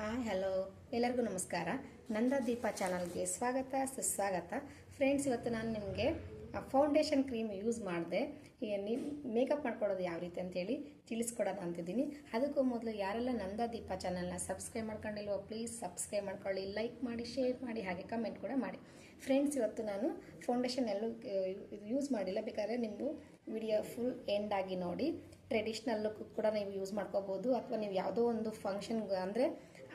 Hi hello ಎಲ್ಲರಿಗೂ ನಮಸ್ಕಾರ. ನಂದ ದೀಪ ಚಾನಲ್ಗೆ ಸ್ವಾಗತ, ಸುಸ್ವಾಗತ. ಫ್ರೆಂಡ್ಸ್ ಇವತ್ತು ನಾನು ನಿಮಗೆ ಫೌಂಡೇಶನ್ ಕ್ರೀಮ್ ಯೂಸ್ ಮಾಡಿದೆ. ಮೇಕಪ್ ಮಾಡ್ಕೊಳ್ಳೋದು ಯಾವ ರೀತಿ ಅಂತೇಳಿ ತಿಳಿಸ್ಕೊಡೋಣ ಅಂತಿದ್ದೀನಿ. ಅದಕ್ಕೂ ಮೊದಲು ಯಾರೆಲ್ಲ ನಂದ ದೀಪ ಚಾನಲ್ನ ಸಬ್ಸ್ಕ್ರೈಬ್ ಮಾಡ್ಕೊಂಡಿಲ್ವೋ ಪ್ಲೀಸ್ ಸಬ್ಸ್ಕ್ರೈಬ್ ಮಾಡ್ಕೊಳ್ಳಿ ಲೈಕ್ ಮಾಡಿ ಶೇರ್ ಮಾಡಿ, ಹಾಗೆ ಕಮೆಂಟ್ ಕೂಡ ಮಾಡಿ. ಫ್ರೆಂಡ್ಸ್ ಇವತ್ತು ನಾನು ಫೌಂಡೇಶನ್ ಎಲ್ಲೂ ಯೂಸ್ ಮಾಡಿಲ್ಲ. ಬೇಕಾದ್ರೆ ನಿಮ್ಮದು ವಿಡಿಯೋ ಫುಲ್ ಎಂಡ್ ಆಗಿ ನೋಡಿ. ಟ್ರೆಡಿಷ್ನಲ್ ಕೂಡ ನೀವು ಯೂಸ್ ಮಾಡ್ಕೋಬೋದು. ಅಥವಾ ನೀವು ಯಾವುದೋ ಒಂದು ಫಂಕ್ಷನ್ಗೆ ಅಂದರೆ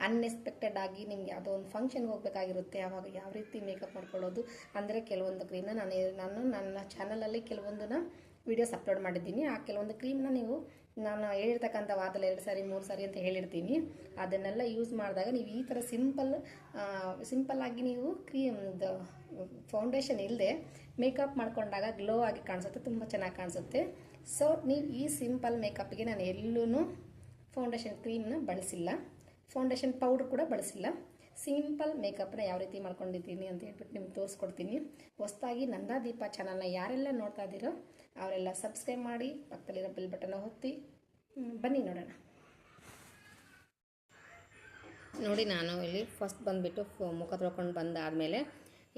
ಅನ್ಎಕ್ಸ್ಪೆಕ್ಟೆಡ್ ಆಗಿ ನಿಮ್ಗೆ ಯಾವುದೋ ಒಂದು ಫಂಕ್ಷನ್ಗೆ ಹೋಗ್ಬೇಕಾಗಿರುತ್ತೆ ಆವಾಗ ಯಾವ ರೀತಿ ಮೇಕಪ್ ಮಾಡ್ಕೊಳ್ಳೋದು ಅಂದರೆ ಕೆಲವೊಂದು ಕ್ರೀಮ್ನ ನಾನು ನಾನು ನನ್ನ ಚಾನಲಲ್ಲಿ ಕೆಲವೊಂದನ್ನ ವೀಡಿಯೋಸ್ ಅಪ್ಲೋಡ್ ಮಾಡಿದ್ದೀನಿ. ಆ ಕೆಲವೊಂದು ಕ್ರೀಮ್ನ ನೀವು, ನಾನು ಹೇಳಿರ್ತಕ್ಕಂಥ ವಾರದಲ್ಲಿ ಎರಡು ಸಾರಿ, ಮೂರು ಸಾರಿ ಅಂತ ಹೇಳಿರ್ತೀನಿ. ಅದನ್ನೆಲ್ಲ ಯೂಸ್ ಮಾಡಿದಾಗ ನೀವು ಈ ಥರ ಸಿಂಪಲ್ ಸಿಂಪಲ್ಲಾಗಿ ನೀವು ಕ್ರೀಮ್ ಫೌಂಡೇಶನ್ ಇಲ್ಲದೆ ಮೇಕಪ್ ಮಾಡ್ಕೊಂಡಾಗ ಗ್ಲೋ ಆಗಿ ಕಾಣಿಸುತ್ತೆ, ತುಂಬ ಚೆನ್ನಾಗಿ ಕಾಣಿಸುತ್ತೆ. ಸೊ ನೀವು ಈ ಸಿಂಪಲ್ ಮೇಕಪ್ಗೆ ನಾನು ಎಲ್ಲೂ ಫೌಂಡೇಶನ್ ಕ್ರೀಮ್ನ ಬಳಸಿಲ್ಲ. ಫೌಂಡೇಶನ್ ಪೌಡ್ರ್ ಕೂಡ ಬಳಸಿಲ್ಲ. ಸಿಂಪಲ್ ಮೇಕಪ್ನ ಯಾವ ರೀತಿ ಮಾಡ್ಕೊಂಡಿದ್ದೀನಿ ಅಂತ ಹೇಳ್ಬಿಟ್ಟು ನಿಮ್ಗೆ ತೋರಿಸ್ಕೊಡ್ತೀನಿ. ಹೊಸದಾಗಿ ನಂದಾ ದೀಪ ಚಾನಲ್ನ ಯಾರೆಲ್ಲ ನೋಡ್ತಾ ಇದ್ದೀರೋ ಅವರೆಲ್ಲ ಸಬ್ಸ್ಕ್ರೈಬ್ ಮಾಡಿ, ಪಕ್ಕದಲ್ಲಿರೋ ಬಿಲ್ ಬಟನ್ನ ಹೊತ್ತಿ ಬನ್ನಿ ನೋಡೋಣ. ನೋಡಿ ನಾನು ಇಲ್ಲಿ ಫಸ್ಟ್ ಬಂದುಬಿಟ್ಟು ಮುಖ ತೊಳ್ಕೊಂಡು ಬಂದಾದಮೇಲೆ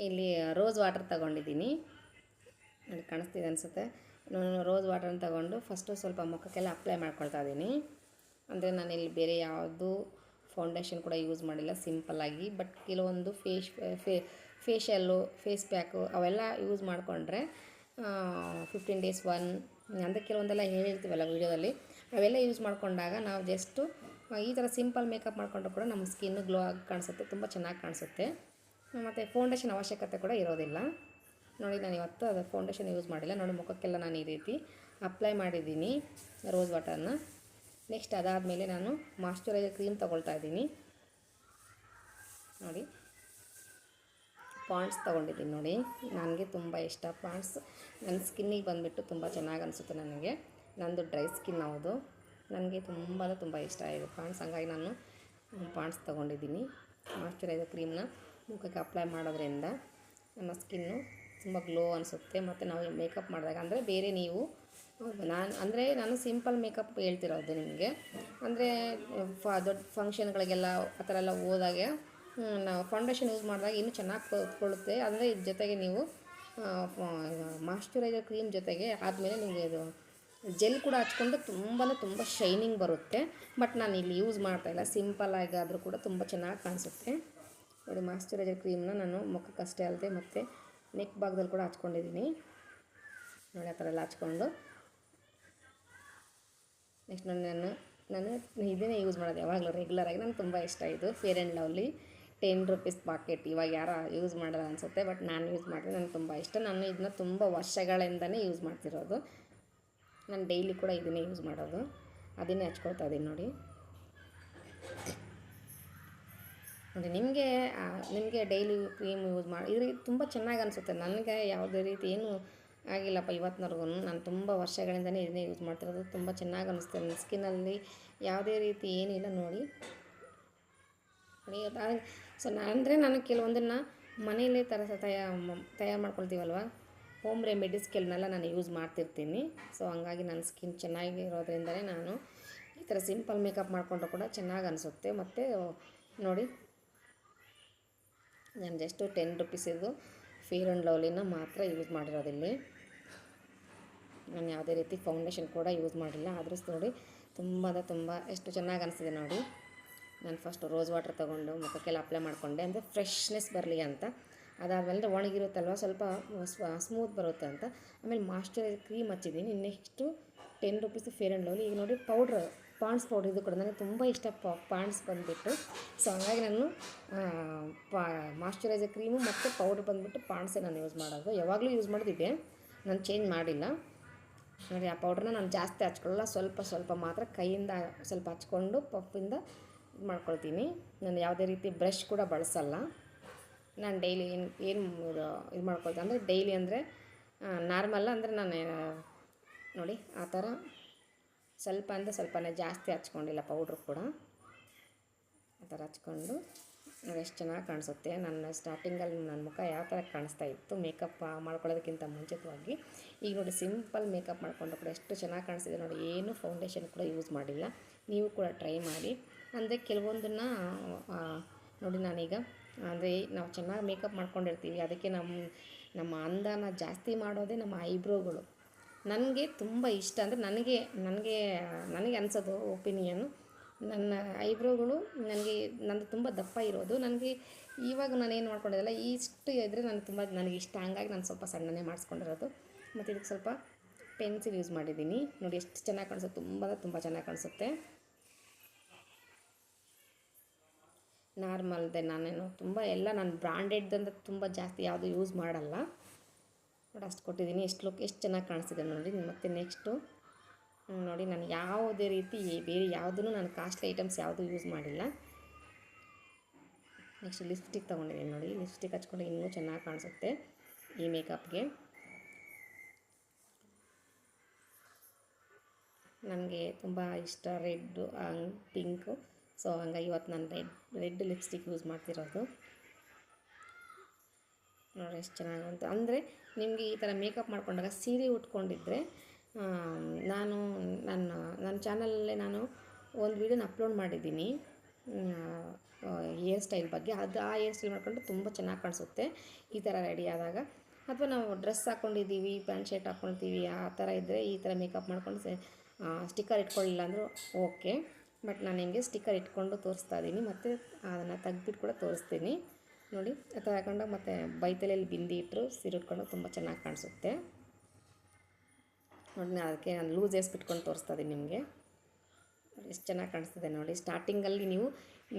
ಇಲ್ಲಿ ರೋಸ್ ವಾಟರ್ ತಗೊಂಡಿದ್ದೀನಿ. ನೋಡಿ, ಕಾಣಿಸ್ತಿದೆ ಅನಿಸುತ್ತೆ. ನಾನು ರೋಸ್ ವಾಟರ್ನ ತಗೊಂಡು ಫಸ್ಟು ಸ್ವಲ್ಪ ಮುಖಕ್ಕೆಲ್ಲ ಅಪ್ಲೈ ಮಾಡ್ಕೊಳ್ತಾ ಇದ್ದೀನಿ. ಅಂದರೆ ನಾನಿಲ್ಲಿ ಬೇರೆ ಯಾವುದು ಫೌಂಡೇಶನ್ ಕೂಡ ಯೂಸ್ ಮಾಡಿಲ್ಲ ಸಿಂಪಲ್ಲಾಗಿ ಬಟ್ ಕೆಲವೊಂದು ಫೇಶ್ ಫೇ ಫೇಶಿಯಲ್ಲು ಫೇಸ್ ಪ್ಯಾಕು ಅವೆಲ್ಲ ಯೂಸ್ ಮಾಡಿಕೊಂಡ್ರೆ ಫಿಫ್ಟೀನ್ ಡೇಸ್ ಒನ್ ಅಂದರೆ ಕೆಲವೊಂದೆಲ್ಲ ಹೇಳಿರ್ತೀವಲ್ಲ ವೀಡಿಯೋದಲ್ಲಿ, ಅವೆಲ್ಲ ಯೂಸ್ ಮಾಡಿಕೊಂಡಾಗ ನಾವು ಜಸ್ಟು ಈ ಥರ ಸಿಂಪಲ್ ಮೇಕಪ್ ಮಾಡಿಕೊಂಡ್ರು ಕೂಡ ನಮ್ಮ ಸ್ಕಿನ್ನು ಗ್ಲೋ ಆಗಿ ಕಾಣಿಸುತ್ತೆ, ತುಂಬ ಚೆನ್ನಾಗಿ ಕಾಣಿಸುತ್ತೆ. ಮತ್ತು ಫೌಂಡೇಶನ್ ಅವಶ್ಯಕತೆ ಕೂಡ ಇರೋದಿಲ್ಲ. ನೋಡಿ, ನಾನು ಇವತ್ತು ಅದು ಫೌಂಡೇಶನ್ ಯೂಸ್ ಮಾಡಿಲ್ಲ. ನೋಡಿ, ಮುಖಕ್ಕೆಲ್ಲ ನಾನು ಈ ರೀತಿ ಅಪ್ಲೈ ಮಾಡಿದ್ದೀನಿ ರೋಸ್ ವಾಟರ್ನ ನೆಕ್ಸ್ಟ್ ಅದಾದಮೇಲೆ ನಾನು ಮಾಶ್ಚರೈಸರ್ ಕ್ರೀಮ್ ತೊಗೊಳ್ತಾ ಇದ್ದೀನಿ. ನೋಡಿ. ಪಾಂಡ್ಸ್ ತೊಗೊಂಡಿದ್ದೀನಿ ನೋಡಿ. ನನಗೆ ತುಂಬ ಇಷ್ಟ ಪಾಂಡ್ಸ್ ನನ್ನ ಸ್ಕಿನ್ನಿಗೆ ಬಂದುಬಿಟ್ಟು ತುಂಬ ಚೆನ್ನಾಗಿ ಅನಿಸುತ್ತೆ ನನಗೆ. ನಂದು ಡ್ರೈ ಸ್ಕಿನ್ ಹೌದು. ನನಗೆ ತುಂಬ ತುಂಬ ಇಷ್ಟ ಇದೆ ಪಾಂಡ್ಸ್ ಹಂಗಾಗಿ ನಾನು ಪಾಂಡ್ಸ್ ತೊಗೊಂಡಿದ್ದೀನಿ. ಮಾಯ್ಶ್ಚರೈಸರ್ ಕ್ರೀಮ್ನ ಮುಖಕ್ಕೆ ಅಪ್ಲೈ ಮಾಡೋದ್ರಿಂದ ನಮ್ಮ ಸ್ಕಿನ್ನು ತುಂಬ ಗ್ಲೋ ಅನಿಸುತ್ತೆ. ಮತ್ತು ನಾವು ಮೇಕಪ್ ಮಾಡಿದಾಗ ಅಂದರೆ ಬೇರೆ ನೀವು ನಾನು, ಅಂದರೆ ನಾನು ಸಿಂಪಲ್ ಮೇಕಪ್ ಹೇಳ್ತಿರೋದು ನಿಮಗೆ. ಅಂದರೆ, ಫ, ದೊಡ್ಡ ಫಂಕ್ಷನ್ಗಳಿಗೆಲ್ಲ ಆ ಥರ ಎಲ್ಲ ಹೋದಾಗೆ ನಾವು ಫೌಂಡೇಶನ್ ಯೂಸ್ ಮಾಡಿದಾಗ ಇನ್ನೂ ಚೆನ್ನಾಗಿ ಕೂತ್ಕೊಳ್ಳುತ್ತೆ ಅಂದರೆ ಇದ್ರ ಜೊತೆಗೆ ನೀವು ಮಾಶ್ಚರೈಸರ್ ಕ್ರೀಮ್ ಜೊತೆಗೆ ಆದಮೇಲೆ ನಿಮಗೆ ಇದು ಜೆಲ್ ಕೂಡ ಹಚ್ಕೊಂಡು ತುಂಬ ತುಂಬ ಶೈನಿಂಗ್ ಬರುತ್ತೆ. ಬಟ್ ನಾನು ಇಲ್ಲಿ ಯೂಸ್ ಮಾಡ್ತಾಯಿಲ್ಲ ಸಿಂಪಲ್ ಆಗಾದರೂ ಕೂಡ ತುಂಬ ಚೆನ್ನಾಗಿ ಕಾಣಿಸುತ್ತೆ. ನೋಡಿ ಮಾಶ್ಚರೈಸರ್ ಕ್ರೀಮ್ನ ನಾನು ಮುಖಕ್ಕಷ್ಟೇ ಅಲ್ಲದೆ ಮತ್ತು ನೆಕ್ ಭಾಗದಲ್ಲಿ ಕೂಡ ಹಚ್ಕೊಂಡಿದ್ದೀನಿ ನೋಡಿ, ಆ ಥರ ಎಲ್ಲ ಹಚ್ಕೊಂಡು. ನೆಕ್ಸ್ಟ್ ನಾನು ನಾನು ನಾನು ಇದನ್ನೇ ಯೂಸ್ ಮಾಡೋದು ಯಾವಾಗಲೂ ರೆಗ್ಯುಲರಾಗಿ ನಂಗೆ ತುಂಬ ಇಷ್ಟ ಇದು. Fair and Lovely ten rupees packet ಇವಾಗ ಯಾರು ಯೂಸ್ ಮಾಡಲ್ಲ ಅನಿಸುತ್ತೆ ಬಟ್ ನಾನು ಯೂಸ್ ಮಾಡಿದ್ರೆ ನನಗೆ ತುಂಬ ಇಷ್ಟ. ನಾನು ಇದನ್ನ ತುಂಬ ವರ್ಷಗಳಿಂದನೇ ಯೂಸ್ ಮಾಡ್ತಿರೋದು. ನಾನು ಡೈಲಿ ಕೂಡ ಇದನ್ನೇ ಯೂಸ್ ಮಾಡೋದು. ಅದನ್ನೇ ಹಚ್ಕೊಳ್ತಾ ಇದ್ದೀನಿ ನೋಡಿ. ನೋಡಿ ನಿಮಗೆ ನಿಮಗೆ ಡೈಲಿ ಕ್ರೀಮ್ ಯೂಸ್ ಮಾಡಿ ಇದು ತುಂಬ ಚೆನ್ನಾಗಿ ಅನಿಸುತ್ತೆ. ನನಗೆ ಯಾವುದೇ ರೀತಿ ಏನು ಆಗಿಲ್ಲಪ್ಪ ಇವತ್ತಿನವರೆಗೂ. ನಾನು ತುಂಬ ವರ್ಷಗಳಿಂದನೇ ಇದನ್ನೇ ಯೂಸ್ ಮಾಡ್ತಿರೋದು. ತುಂಬ ಚೆನ್ನಾಗಿ ಅನಿಸುತ್ತೆ ನನ್ನ ಸ್ಕಿನ್ನಲ್ಲಿ ಯಾವುದೇ ರೀತಿ ಏನಿಲ್ಲ ನೋಡಿ. ಸೊ ನಾನು ಅಂದರೆ ನಾನು ಕೆಲವೊಂದನ್ನು ಮನೆಯಲ್ಲೇ ತರ ತಯಾರು ತಯಾರು ಮಾಡ್ಕೊಳ್ತೀವಲ್ವ? ಹೋಮ್ ರೆಮಿಡೀಸ್ ಕೆಲವನ್ನೆಲ್ಲ ನಾನು ಯೂಸ್ ಮಾಡ್ತಿರ್ತೀನಿ. ಸೊ ಹಂಗಾಗಿ ನನ್ನ ಸ್ಕಿನ್ ಚೆನ್ನಾಗಿರೋದ್ರಿಂದಲೇ ನಾನು ಈ ಥರ ಸಿಂಪಲ್ ಮೇಕಪ್ ಮಾಡಿಕೊಂಡ್ರು ಕೂಡ ಚೆನ್ನಾಗಿ ಅನಿಸುತ್ತೆ. ಮತ್ತು, ನೋಡಿ, ನಾನು ಜಸ್ಟು ಟೆನ್ ರುಪೀಸಿದು ಫೇರ್ ಆ್ಯಂಡ್ ಲವ್ಲಿನ ಮಾತ್ರ ಯೂಸ್ ಮಾಡಿರೋದಿಲ್ಲಿ. ನಾನು ಯಾವುದೇ ರೀತಿ ಫೌಂಡೇಶನ್ ಕೂಡ ಯೂಸ್ ಮಾಡಿಲ್ಲ. ಆದರೂ ನೋಡಿ ತುಂಬ ತುಂಬ ಎಷ್ಟು ಚೆನ್ನಾಗಿ ಅನಿಸಿದೆ ನೋಡಿ. ನಾನು ಫಸ್ಟ್ ರೋಸ್ ವಾಟರ್ ತೊಗೊಂಡು ಮುಖಕ್ಕೆಲ್ಲ ಅಪ್ಲೈ ಮಾಡಿಕೊಂಡೆ. ಅಂದರೆ ಫ್ರೆಶ್ನೆಸ್ ಬರಲಿ ಅಂತ. ಅದಾದಮೇಲೆ ಒಣಗಿರುತ್ತಲ್ವ, ಸ್ವಲ್ಪ ಸ್ಮೂತ್ ಬರುತ್ತೆ ಅಂತ. ಆಮೇಲೆ moisturise cream ಹಚ್ಚಿದ್ದೀನಿ. Next ten rupees Fair and Lovely ಈಗ ನೋಡಿ ಪೌಡ್ರ್ ಪಾಂಡ್ಸ್ ಪೌಡ್ರ್ ಇದು ಕೂಡ ನನಗೆ ತುಂಬ ಇಷ್ಟ. ಪಾಂಡ್ಸ್ ಬಂದುಬಿಟ್ಟು. ಸೊ ಹಾಗಾಗಿ ನಾನು ಪಾ ಮಾಯ್ಶ್ಚರೈಸರ್ ಕ್ರೀಮು ಮತ್ತು ಪೌಡ್ರ್ ಬಂದುಬಿಟ್ಟು ಪಾಂಡ್ಸೇ ನಾನು ಯೂಸ್ ಮಾಡೋದು. ಯಾವಾಗಲೂ ಯೂಸ್ ಮಾಡೋದಿದೆ ನಾನು ಚೇಂಜ್ ಮಾಡಿಲ್ಲ. ನೋಡಿ ಆ ಪೌಡ್ರನ್ನ ನಾನು ಜಾಸ್ತಿ ಹಚ್ಕೊಳ್ಳಲ್ಲ, ಸ್ವಲ್ಪ ಸ್ವಲ್ಪ ಮಾತ್ರ ಕೈಯಿಂದ ಸ್ವಲ್ಪ ಹಚ್ಕೊಂಡು ಪಪ್ಪಿಂದ ಮಾಡ್ಕೊಳ್ತೀನಿ. ನಾನು ಯಾವುದೇ ರೀತಿ ಬ್ರಷ್ ಕೂಡ ಬಳಸಲ್ಲ. ನಾನು ಡೈಲಿ ಏನು ಏನು ಇದು ಮಾಡ್ಕೊಳ್ತೀನಿ ಅಂದರೆ ಡೈಲಿ ಅಂದರೆ ನಾರ್ಮಲ್ ಅಂದರೆ ನಾನು, ನೋಡಿ ಆ ಥರ ಸ್ವಲ್ಪ ಅಂದರೆ ಸ್ವಲ್ಪನೇ ಜಾಸ್ತಿ ಹಚ್ಕೊಂಡಿಲ್ಲ ಪೌಡ್ರ್ ಕೂಡ. ಆ ಥರ ಹಚ್ಕೊಂಡು ಎಷ್ಟು ಚೆನ್ನಾಗಿ ಕಾಣಿಸುತ್ತೆ. ನನ್ನ ಸ್ಟಾರ್ಟಿಂಗಲ್ಲಿ ನನ್ನ ಮುಖ ಯಾವ ಥರ ಕಾಣಿಸ್ತಾ ಇತ್ತು ಮೇಕಪ್ ಮಾಡ್ಕೊಳ್ಳೋದಕ್ಕಿಂತ ಮುಂಚಿತವಾಗಿ. ಈಗ ನೋಡಿ ಸಿಂಪಲ್ ಮೇಕಪ್ ಮಾಡಿಕೊಂಡು ಕೂಡ ಎಷ್ಟು ಚೆನ್ನಾಗಿ ಕಾಣಿಸ್ತಿದೆ ನೋಡಿ. ಏನು ಫೌಂಡೇಶನ್ ಕೂಡ ಯೂಸ್ ಮಾಡಿಲ್ಲ. ನೀವು ಕೂಡ ಟ್ರೈ ಮಾಡಿ. ಅಂದರೆ ಕೆಲವೊಂದನ್ನು ನೋಡಿ ನಾನೀಗ, ಅಂದರೆ ನಾವು ಚೆನ್ನಾಗಿ ಮೇಕಪ್ ಮಾಡ್ಕೊಂಡಿರ್ತೀವಿ. ಅದಕ್ಕೆ ನಮ್ಮ ನಮ್ಮ ಅಂದನ ಜಾಸ್ತಿ ಮಾಡೋದೇ ನಮ್ಮ ಐಬ್ರೋಗಳು ನನಗೆ ತುಂಬ ಇಷ್ಟ. ಅಂದರೆ ನನಗೆ ನನಗೆ ನನಗೆ ಅನಿಸೋದು ಒಪಿನಿಯನ್ನು ನನ್ನ ಐಬ್ರೋಗಳು ನನಗೆ ನಂದು ತುಂಬ ದಪ್ಪ ಇರೋದು. ನನಗೆ ಇವಾಗ ನಾನು ಏನು ಮಾಡ್ಕೊಂಡಿದ್ದಲ್ಲ ಇಷ್ಟು ಇದ್ದರೆ ನನಗೆ ತುಂಬ ನನಗೆ ಇಷ್ಟ. ಹಂಗಾಗಿ ನಾನು ಸ್ವಲ್ಪ ಸಣ್ಣನೇ ಮಾಡಿಸ್ಕೊಂಡಿರೋದು. ಮತ್ತು ಇದಕ್ಕೆ ಸ್ವಲ್ಪ ಪೆನ್ಸಿಲ್ ಯೂಸ್ ಮಾಡಿದ್ದೀನಿ. ನೋಡಿ ಎಷ್ಟು ಚೆನ್ನಾಗಿ ಕಾಣಿಸುತ್ತೆ. ತುಂಬ ತುಂಬ ಚೆನ್ನಾಗಿ ಕಾಣಿಸುತ್ತೆ. ನಾರ್ಮಲ್ದೆ ನಾನೇನು ತುಂಬ ಎಲ್ಲ ನಾನು ಬ್ರಾಂಡೆಡ್ದಂತ ತುಂಬ ಜಾಸ್ತಿ ಯಾವುದು ಯೂಸ್ ಮಾಡಲ್ಲ. ನೋಡಿ ಅಷ್ಟು ಕೊಟ್ಟಿದ್ದೀನಿ. ಎಷ್ಟು ಲುಕ್, ಎಷ್ಟು ಚೆನ್ನಾಗಿ ಕಾಣಿಸ್ತಿದೆ ನೋಡಿ. ಮತ್ತು ನೆಕ್ಸ್ಟು ನೋಡಿ, ನಾನು ಯಾವುದೇ ರೀತಿ ಬೇರೆ ಯಾವುದೂ ನಾನು ಕಾಸ್ಟ್ಲಿ ಐಟಮ್ಸ್ ಯಾವುದೂ ಯೂಸ್ ಮಾಡಿಲ್ಲ. ನೆಕ್ಸ್ಟ್ ಲಿಪ್ಸ್ಟಿಕ್ ತೊಗೊಂಡಿದ್ದೀನಿ ನೋಡಿ. ಲಿಪ್ಸ್ಟಿಕ್ ಹಚ್ಕೊಂಡು ಇನ್ನೂ ಚೆನ್ನಾಗಿ ಕಾಣಿಸುತ್ತೆ ಈ ಮೇಕಪ್ಗೆ. ನನಗೆ ತುಂಬ ಇಷ್ಟ ರೆಡ್ಡು ಪಿಂಕು. ಸೊ, ಹಂಗಾಗಿ ಇವತ್ತು ನಾನು ರೆಡ್ ರೆಡ್ ಲಿಪ್ಸ್ಟಿಕ್ ಯೂಸ್ ಮಾಡ್ತಿರೋದು. ನೋಡಿ, ಎಷ್ಟು ಚೆನ್ನಾಗಂತ ಅಂದರೆ ನಿಮಗೆ ಈ ಥರ ಮೇಕಪ್ ಮಾಡ್ಕೊಂಡಾಗ ಸೀರೆ ಉಟ್ಕೊಂಡಿದ್ರೆ ನಾನು ನನ್ನ ನನ್ನ ಚಾನಲಲ್ಲೇ ನಾನು ಒಂದು ವೀಡಿಯೋನ ಅಪ್ಲೋಡ್ ಮಾಡಿದ್ದೀನಿ. ಹೇರ್ ಸ್ಟೈಲ್ ಬಗ್ಗೆ. ಅದು ಆ ಹೇರ್ ಸ್ಟೈಲ್ ಮಾಡಿಕೊಂಡು ತುಂಬ ಚೆನ್ನಾಗಿ ಕಾಣಿಸುತ್ತೆ. ಈ ಥರ ರೆಡಿ ಆದಾಗ. ಅಥವಾ ನಾವು ಡ್ರೆಸ್ ಹಾಕ್ಕೊಂಡಿದ್ದೀವಿ ಪ್ಯಾಂಟ್ ಶರ್ಟ್ ಹಾಕ್ಕೊಳ್ತೀವಿ ಆ ಥರ ಇದ್ದರೆ ಈ ಥರ ಮೇಕಪ್ ಮಾಡ್ಕೊಂಡು ಸ್ಟಿಕ್ಕರ್ ಇಟ್ಕೊಳ್ಳಿಲ್ಲ ಅಂದರೂ ಓಕೆ. ಬಟ್ ನಾನು ನಿಮಗೆ ಸ್ಟಿಕ್ಕರ್ ಇಟ್ಕೊಂಡು ತೋರಿಸ್ತಾ ಇದ್ದೀನಿ. ಮತ್ತು ಅದನ್ನು ತೆಗೆದ್ಬಿಟ್ಟು ಕೂಡ ತೋರಿಸ್ತೀನಿ. ನೋಡಿ, ಆ ಥರ ಹಾಕೊಂಡಾಗ ಮತ್ತು ಬೈತಲೆಯಲ್ಲಿ ಬಿಂದಿ ಇಟ್ಟರು ಸೀರೆ ಉಟ್ಕೊಂಡು ತುಂಬ ಚೆನ್ನಾಗಿ ಕಾಣಿಸುತ್ತೆ. ನೋಡಿ ಅದಕ್ಕೆ ನಾನು ಲೂಸ್ ಬಿಟ್ಕೊಂಡು ತೋರಿಸ್ತಾ ಇದ್ದೀನಿ ನಿಮಗೆ. ಎಷ್ಟು ಚೆನ್ನಾಗಿ ಕಾಣಿಸ್ತಿದೆ ನೋಡಿ. ಸ್ಟಾರ್ಟಿಂಗಲ್ಲಿ ನೀವು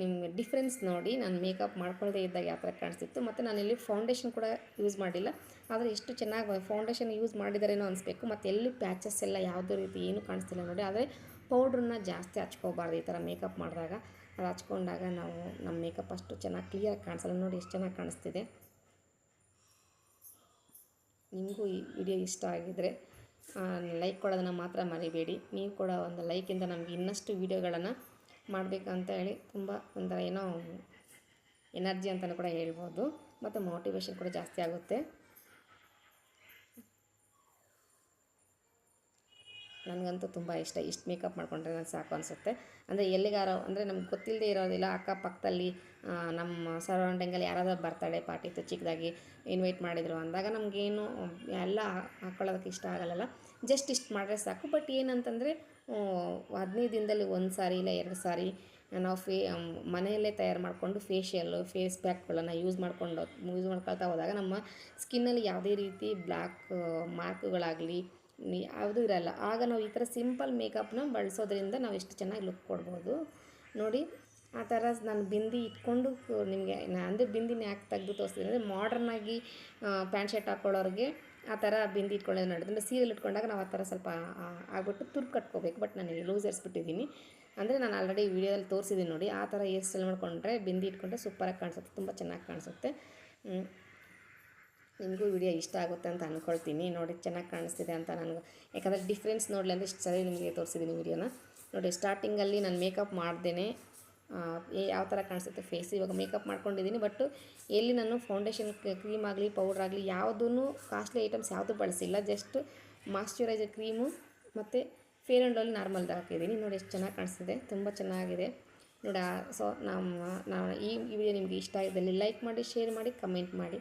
ನಿಮ್ಗೆ ಡಿಫ್ರೆನ್ಸ್ ನೋಡಿ ನಾನು ಮೇಕಪ್ ಮಾಡ್ಕೊಳ್ಳದೇ ಇದ್ದಾಗ ಯಾವ ಥರ ಕಾಣಿಸ್ತಿತ್ತು. ಮತ್ತು ನಾನಿಲ್ಲಿ ಫೌಂಡೇಶನ್ ಕೂಡ ಯೂಸ್ ಮಾಡಿಲ್ಲ. ಆದರೆ ಎಷ್ಟು ಚೆನ್ನಾಗಿ ಫೌಂಡೇಶನ್ ಯೂಸ್ ಮಾಡಿದಾರೇನೋ ಅನಿಸ್ಬೇಕು. ಮತ್ತು ಎಲ್ಲಿ ಪ್ಯಾಚಸ್ ಎಲ್ಲ ಯಾವುದೇ ರೀತಿ ಏನೂ ಕಾಣಿಸ್ತಿಲ್ಲ ನೋಡಿ. ಆದರೆ ಪೌಡ್ರನ್ನ ಜಾಸ್ತಿ ಹಚ್ಕೋಬಾರ್ದು ಈ ಥರ ಮೇಕಪ್ ಮಾಡಿದಾಗ. ಅದು ಹಚ್ಕೊಂಡಾಗ ನಾವು ನಮ್ಮ ಮೇಕಪ್ ಅಷ್ಟು ಚೆನ್ನಾಗಿ ಕ್ಲಿಯರಾಗಿ ಕಾಣಿಸಲ್ಲ ನೋಡಿ ಎಷ್ಟು ಚೆನ್ನಾಗಿ ಕಾಣಿಸ್ತಿದೆ. ನಿಮಗೂ ಈ ವಿಡಿಯೋ ಇಷ್ಟ ಆಗಿದರೆ ಲೈಕ್ ಕೊಡೋದನ್ನು ಮಾತ್ರ ಮರಿಬೇಡಿ. ನೀವು ಕೂಡ ಒಂದು ಲೈಕಿಂದ ನಮಗೆ ಇನ್ನಷ್ಟು ವೀಡಿಯೋಗಳನ್ನು ಮಾಡಬೇಕಂತ ಹೇಳಿ ತುಂಬ ಒಂಥರ ಏನೋ ಎನರ್ಜಿ ಅಂತಲೂ ಕೂಡ ಹೇಳ್ಬೋದು. ಮತ್ತು ಮೋಟಿವೇಶನ್ ಕೂಡ ಜಾಸ್ತಿ ಆಗುತ್ತೆ. ನನಗಂತೂ ತುಂಬ ಇಷ್ಟ. ಇಷ್ಟು ಮೇಕಪ್ ಮಾಡಿಕೊಂಡ್ರೆ ನಾನು ಸಾಕು ಅನಿಸುತ್ತೆ. ಅಂದರೆ ಎಲ್ಲಿಗಾರ, ಅಂದರೆ ನಮ್ಗೆ ಗೊತ್ತಿಲ್ಲದೆ ಇರೋದಿಲ್ಲ ಅಕ್ಕಪಕ್ಕದಲ್ಲಿ ನಮ್ಮ ಸರೌಂಡಿಂಗಲ್ಲಿ ಯಾರಾದರೂ ಬರ್ತಡೇ ಪಾರ್ಟಿ ಇತ್ತು ಚಿಕ್ಕದಾಗಿ ಇನ್ವೈಟ್ ಮಾಡಿದರು ಅಂದಾಗ ನಮಗೇನು, ಎಲ್ಲ ಹಾಕ್ಕೊಳ್ಳೋದಕ್ಕೆ ಇಷ್ಟ ಆಗಲ್ಲ ಜಸ್ಟ್ ಇಷ್ಟು ಮಾಡಿದ್ರೆ ಸಾಕು. ಬಟ್ ಏನಂತಂದರೆ ಹದಿನೈದು ದಿನದಲ್ಲಿ ಒಂದು ಸಾರಿ ಇಲ್ಲ ಎರಡು ಸಾರಿ ನಾವು ಫೇ ಮನೆಯಲ್ಲೇ ತಯಾರು ಮಾಡಿಕೊಂಡು ಫೇಶಿಯಲ್ಲು ಫೇಸ್ ಪ್ಯಾಕ್ಗಳನ್ನು ಯೂಸ್ ಮಾಡ್ಕೊಂಡು ಯೂಸ್ ಮಾಡ್ಕೊಳ್ತಾ ಹೋದಾಗ ನಮ್ಮ ಸ್ಕಿನ್ನಲ್ಲಿ ಯಾವುದೇ ರೀತಿ ಬ್ಲ್ಯಾಕ್ ಮಾರ್ಕ್ಗಳಾಗಲಿ ಯಾವುದೂ ಇರಲ್ಲ. ಆಗ ನಾವು ಈ ಥರ ಸಿಂಪಲ್ ಮೇಕಪ್ನ ಬಳಸೋದ್ರಿಂದ ನಾವು ಎಷ್ಟು ಚೆನ್ನಾಗಿ ಲುಕ್ ಕೊಡ್ಬೋದು. ನೋಡಿ, ಆ ಥರ ನಾನು ಬಿಂದಿ ಇಟ್ಕೊಂಡು ನಿಮಗೆ ಅಂದರೆ ಬಿಂದಿನ ಯಾಕೆ ತೆಗೆದು ತೋರಿಸ್ತೀನಿ ಅಂದರೆ ಮಾಡ್ರನ್ನಾಗಿ ಪ್ಯಾಂಟ್ ಶರ್ಟ್ ಹಾಕ್ಕೊಳ್ಳೋರಿಗೆ ಆ ಥರ ಬಿಂದಿ ಇಟ್ಕೊಳ್ಳೋದು ನಡೆದು. ಅಂದರೆ ಸೀರೆಲ್ ಇಟ್ಕೊಂಡಾಗ ನಾವು ಆ ಥರ ಸ್ವಲ್ಪ ಆಗ್ಬಿಟ್ಟು ತುರ್ ಕಟ್ಕೋಬೇಕು. ಬಟ್ ನಾನು ಲೂಸ್ ಎರಿಸ್ಬಿಟ್ಟಿದ್ದೀನಿ ಅಂದರೆ ನಾನು ಆಲ್ರೆಡಿ ವಿಡಿಯೋದಲ್ಲಿ ತೋರಿಸಿದ್ದೀನಿ ನೋಡಿ, ಆ ಥರ ಹೇರ್ ಸ್ಟೈಲ್ ಮಾಡಿಕೊಂಡ್ರೆ ಬಿಂದಿ ಇಟ್ಕೊಂಡ್ರೆ ಸೂಪರಾಗಿ ಕಾಣಿಸುತ್ತೆ, ತುಂಬ ಚೆನ್ನಾಗಿ ಕಾಣಿಸುತ್ತೆ. ನಿಮಗೂ ವಿಡಿಯೋ ಇಷ್ಟ ಆಗುತ್ತೆ ಅಂತ ಅಂದ್ಕೊಳ್ತೀನಿ ನೋಡಿ, ಚೆನ್ನಾಗಿ ಕಾಣಿಸ್ತಿದೆ ಅಂತ ನನಗೆ. ಯಾಕಂದರೆ ಡಿಫ್ರೆನ್ಸ್ ನೋಡಲಿ ಅಂದರೆ ಇಷ್ಟು ಸರಿ ನಿಮಗೆ ತೋರಿಸಿದ್ದೀನಿ ವಿಡಿಯೋನ. ನೋಡಿ ಸ್ಟಾರ್ಟಿಂಗಲ್ಲಿ ನಾನು ಮೇಕಪ್ ಮಾಡ್ದೇನೆ. ಯಾವ ಥರ ಕಾಣಿಸುತ್ತೆ ಫೇಸ್ ಇವಾಗ ಮೇಕಪ್ ಮಾಡ್ಕೊಂಡಿದ್ದೀನಿ ಬಟ್ ಎಲ್ಲಿ ನಾನು ಫೌಂಡೇಶನ್ ಕ್ರೀಮ್ ಆಗಲಿ ಪೌಡ್ರ್ ಆಗಲಿ ಯಾವುದೂ ಕಾಸ್ಟ್ಲಿ ಐಟಮ್ಸ್ ಯಾವುದೂ ಬಳಸಿಲ್ಲ. ಜಸ್ಟ್ ಮಾಯಶ್ಚರೈಸರ್ ಕ್ರೀಮು ಮತ್ತು ಫೇರ್ ಆ್ಯಂಡ್ ಲವ್ಲಿ ನಾರ್ಮಲ್ದು ಹಾಕಿದ್ದೀನಿ. ನೋಡಿ, ಎಷ್ಟು ಚೆನ್ನಾಗಿ ಕಾಣಿಸ್ತಿದೆ. ತುಂಬ ಚೆನ್ನಾಗಿದೆ. ನೋಡಿ ಸೊ ನಮ್ಮ ನಾನು ಈ ವಿಡಿಯೋ ನಿಮಗೆ ಇಷ್ಟ ಆಗಿದ್ದಲ್ಲಿ ಲೈಕ್ ಮಾಡಿ ಶೇರ್ ಮಾಡಿ ಕಮೆಂಟ್ ಮಾಡಿ.